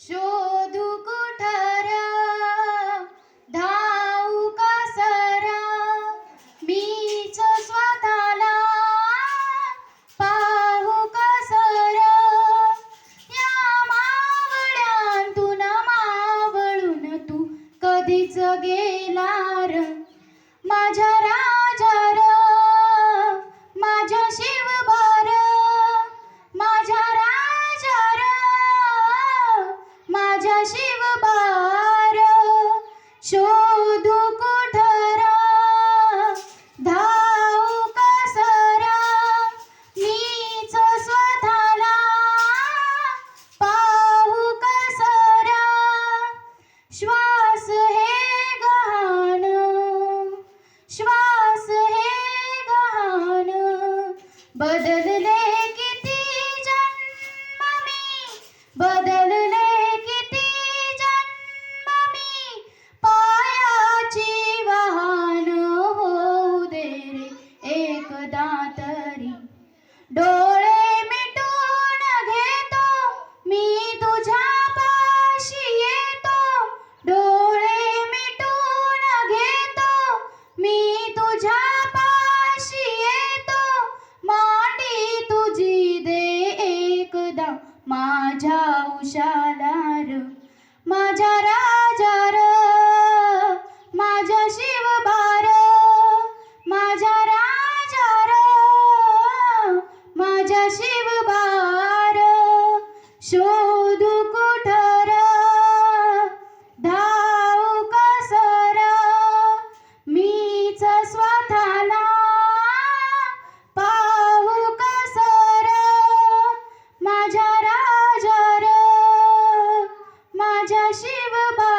शोधू धाव का सरा? मीच स्वतःला पाहू कासारा या मावळ्यांतून मावळून तू कधीच गेला र माझ्या शिवबार शोधू कुठरा धावू कसरा मीच स्वतःला पाहू कसरा. श्वास हे गहाण श्वास हे गहाण बदलले किती जन्म मी बदलले डोळे मिटून घेतो मी तुझ्या पाशी येतो. डोळे मिटून घेतो मी तुझ्या पाशी येतो. मांडी तुझी दे एकदा माझ्या उशाला माझ्या राजा ಶಿವಬಾ